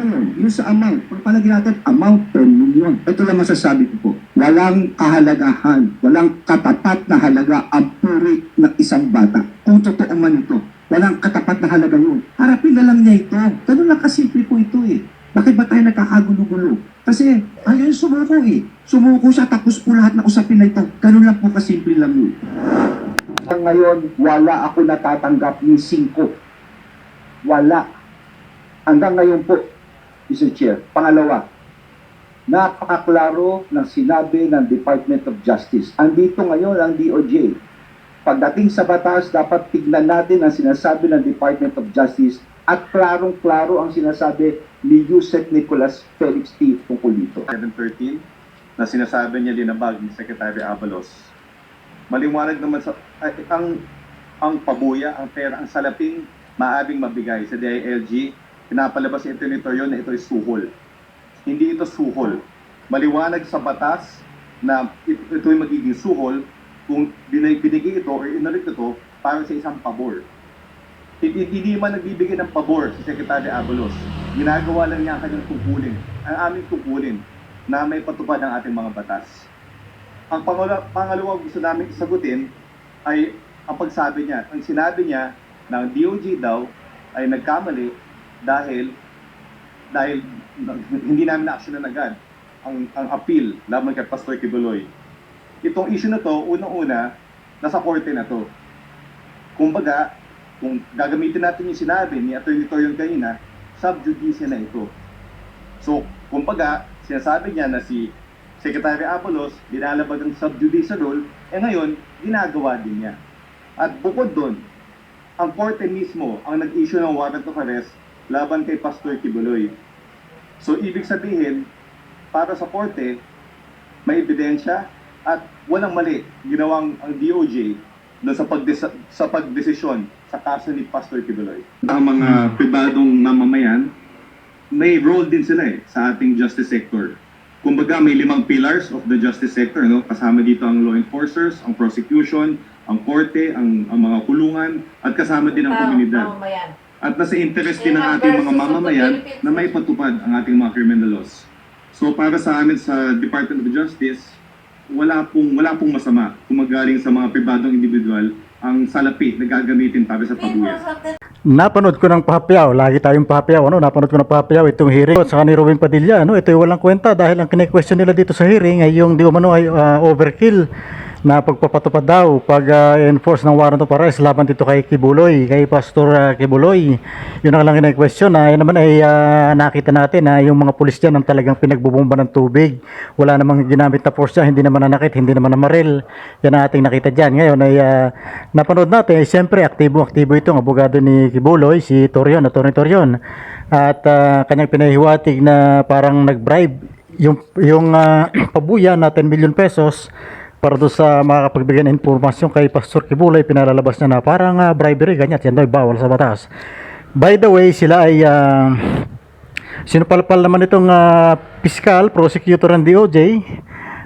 Ngayon, yung sa amount, pagpalagay natin, amount per million. Ito lang masasabi ko po. Walang kahalagahan, walang katapat na halaga ang puri ng isang bata. Kung totoo man ito, walang katapat na halaga yun. Harapin na lang niya ito. Ganun lang kasimple po ito eh. Bakit ba tayo nagkakagulo-gulo? Kasi ayun sumuko eh. Sumuko siya tapos po lahat ng usapin na ito. Ganun lang po kasimple lang yun. Ngayon, wala ako natatanggap yung 5. Wala. Hanggang ngayon po, Mr. Chair. Pangalawa, napakaklaro ng sinabi ng Department of Justice. Andito ngayon ang DOJ. Pagdating sa batas, dapat tignan natin ang sinasabi ng Department of Justice at klarong-klaro ang sinasabi ni Yusek Nicolas Felix T. tungkol dito. 713 na sinasabi niya linabag ni Secretary Avalos. Maliwanag naman sa ay, ang ang pabuya, ang pera, ang salaping maabing mabigay sa DILG, pinapalabas ito nito yon na ito ay suhol. Hindi ito suhol. Maliwanag sa batas na it- ito ay magiging suhol kung binigay ito or inalit ito para sa isang pabor. Hindi, hindi man nagbibigay ng pabor si Secretary Avalos. Ginagawa lang niya ang kanyang tungkulin, ang aming tungkulin na may patupad ang ating mga batas. Ang pangala, pangalawang gusto namin isagutin ay ang pagsabi niya. Ang sinabi niya na ang DOJ daw ay nagkamali dahil dahil hindi namin na-actionan agad ang, ang appeal laban kay Pastor Kibuloy. Itong issue na to, unang-una, nasa korte na to. Kumbaga, kung gagamitin natin yung sinabi ni Atty. Torion kanina, sub na ito. So, kumbaga, sinasabi niya na si Secretary Apolos, dinalabag ang sub rule, eh ngayon, ginagawa din niya. At bukod doon, ang korte mismo ang nag-issue ng warrant of arrest laban kay Pastor Kibuloy. So, ibig sabihin, para sa korte, may ebidensya at walang mali ginawang ang DOJ doon sa, pagdesa- sa pagdesisyon sa kaso ni Pastor Kibuloy. Ang mga pribadong mamamayan, may role din sila eh sa ating justice sector. Kumbaga may limang pillars of the justice sector, no? Kasama dito ang law enforcers, ang prosecution, ang korte, ang, ang mga kulungan, at kasama din ang komunidad. Mamamayan. At nasa interest din ng ating mga mamamayan na may patupad ang ating mga criminal laws. So para sa amin sa Department of Justice, wala pong wala pong masama kung magaling sa mga pribadong individual ang salapi na gagamitin para sa pabuya. Napanood ko ng pahapiyaw, lagi tayong pahapiyaw, ano, napanood ko ng pahapiyaw itong hearing. At saka ni Robin Padilla, ano, ito ay walang kwenta dahil ang kine-question nila dito sa hearing ay yung di umano ay ah, overkill na pagpapatupad daw pag ah, enforce ng warrant of arrest laban dito kay Kibuloy, kay Pastor ah, Kibuloy. Yun ang lang kine-question na yun naman ay ah, nakita natin na yung mga pulis diyan ang talagang pinagbubomba ng tubig. Wala namang ginamit na force dyan, hindi naman nanakit, hindi naman namaril. Yan ang ating nakita diyan. Ngayon ay ah, napanood natin, eh, siyempre aktibo-aktibo itong abogado ni Kibuloy, si Torion, Atty. Torion. At ah, kanyang pinahiwatig na parang nag-bribe yung yung ah, pabuya na 10 million pesos para doon sa makakapagbigay ng impormasyon kay Pastor Kibuloy, pinalalabas niya na parang ah, bribery, ganyan, yan daw bawal sa batas. By the way, sila ay ah, sinupalpal naman itong ah, fiscal, prosecutor ng DOJ.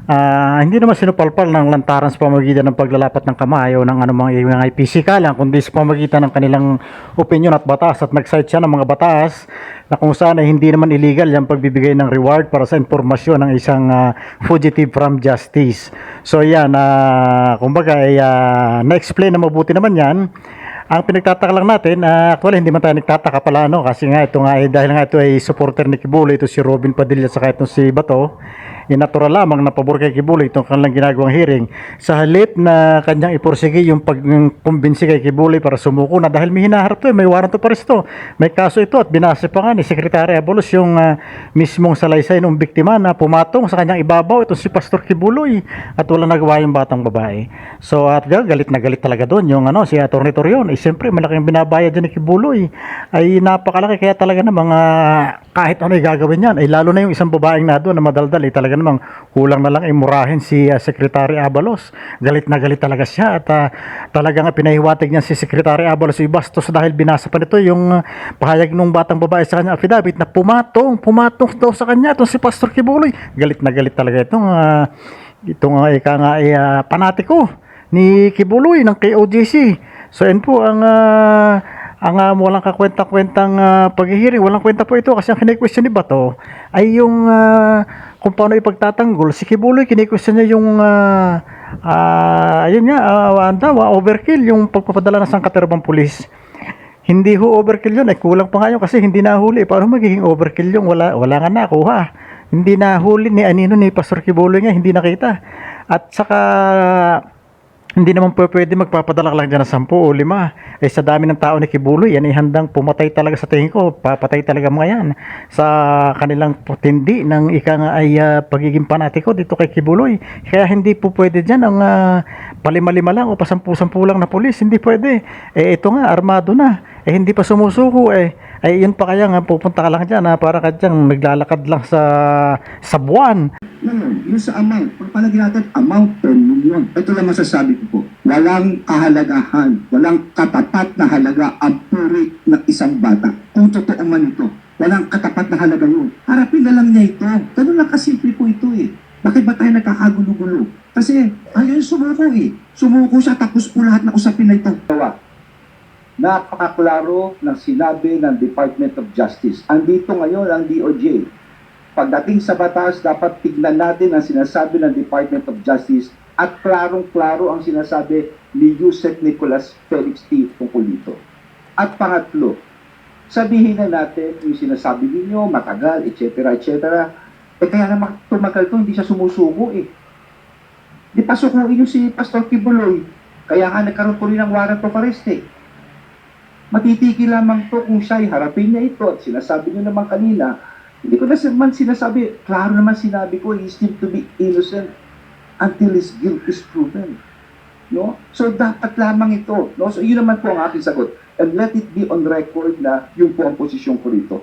Ah, hindi naman sinupalpal ng lantaran sa pamagitan ng paglalapat ng kamay o ng anumang mga pisikalan, kundi sa pamagitan ng kanilang opinion at batas at nag-cite siya ng mga batas na kung saan ay hindi naman illegal yung pagbibigay ng reward para sa impormasyon ng isang ah, fugitive from justice. So yan, ah, kumbaga ay ah, na-explain na mabuti naman yan. Ang pinagtataka lang natin, uh, actually hindi man tayo nagtataka pala ano kasi nga ito nga ay dahil nga ito ay supporter ni Kibuloy, ito si Robin Padilla saka itong si Bato. Eh, natural lamang na pabor kay Kibuloy itong kanilang ginagawang hearing. Sa halip na kanyang iporsige yung pagkumbinsi kay Kibuloy para sumuko na dahil may hinaharap to, eh, may warrant to. May kaso ito at binase pa nga ni Secretary Abalos yung ah, mismong salaysay ng biktima na pumatong sa kanyang ibabaw itong si Pastor Kibuloy at wala nagawa yung batang babae. So at ga- galit na galit talaga doon yung ano si Atty. Torion. Eh siyempre malaking binabayad din ni Kibuloy. Ay napakalaki kaya talaga ng mga kahit ano yung gagawin yan. Ay lalo na yung isang babaeng na doon na madaldal. Eh talaga namang kulang na lang imurahin si ah, Secretary Abalos. Galit na galit talaga siya at ah, talagang pinahiwatig niya si Secretary Abalos ay bastos dahil binasa pa nito yung ah, pahayag ng batang babae sa kanya affidavit na pumatong, pumatong daw sa kanya itong si Pastor Kibuloy. Galit na galit talaga itong ah, itong uh, ika nga ay ah, panatiko ni Kibuloy ng KOJC. So yan po ang ah, ang ah, walang kakwenta-kwentang ah, paghihiring, walang kwenta po ito kasi ang kine-question ni Bato ay yung ah, kung paano ipagtatanggol. Si Kibuloy, kine-question niya yung ah, ah, ayun nga, uh, daw, ah, overkill, yung pagpapadala ng sangkaterbang pulis. Hindi ho overkill yun, ay kulang pa nga yun kasi hindi nahuli. Paano magiging overkill yung wala, wala nga nakuha. Hindi nahuli ni Anino ni Pastor Kibuloy nga, hindi nakita. At saka hindi naman po pwede magpapadala lang dyan ng 10 o 5. Eh sa dami ng tao ni Kibuloy, yan ay handang pumatay talaga sa tingin ko. Papatay talaga mga yan sa kanilang tindi ng ika nga ay ah, pagiging panatiko dito kay Kibuloy. Kaya hindi po pwede dyan ang ah, palima-lima lang o pasampu-sampu lang na polis. Hindi pwede. Eh ito nga, armado na. Eh hindi pa sumusuko eh. Ay yun pa kaya nga pupunta ka lang dyan ha, para ka dyan naglalakad lang sa sa buwan. Ngayon, yung sa amount, pag palagyan natin amount per million, ito lang masasabi ko po, walang kahalagahan, walang katapat na halaga ang puri ng isang bata. Kung totoo man ito, walang katapat na halaga yun. Harapin na lang niya ito. Ganun lang kasimple po ito eh. Bakit ba tayo nagkakagulo-gulo? Kasi ayun sumuko eh. Sumuko siya tapos po lahat na usapin na ito. Napakaklaro ng sinabi ng Department of Justice. Andito ngayon ang DOJ. Pagdating sa batas, dapat tignan natin ang sinasabi ng Department of Justice at klarong-klaro ang sinasabi ni Yusek Nicolas Felix T. tungkol. At pangatlo, sabihin na natin yung sinasabi ninyo, matagal, etc., etc. Eh kaya naman tumagal to, hindi siya sumusuko eh. Di pa sukuin yung si Pastor Kibuloy. Kaya nga nagkaroon po rin ng warrant of arrest eh. Matitigil lamang to kung siya ay harapin niya ito at sinasabi niyo naman kanina, hindi ko na naman sinasabi, klaro naman sinabi ko, he is deemed to be innocent until his guilt is proven. No? So dapat lamang ito. No? So yun naman po ang aking sagot. And let it be on record na yun po ang posisyon ko rito.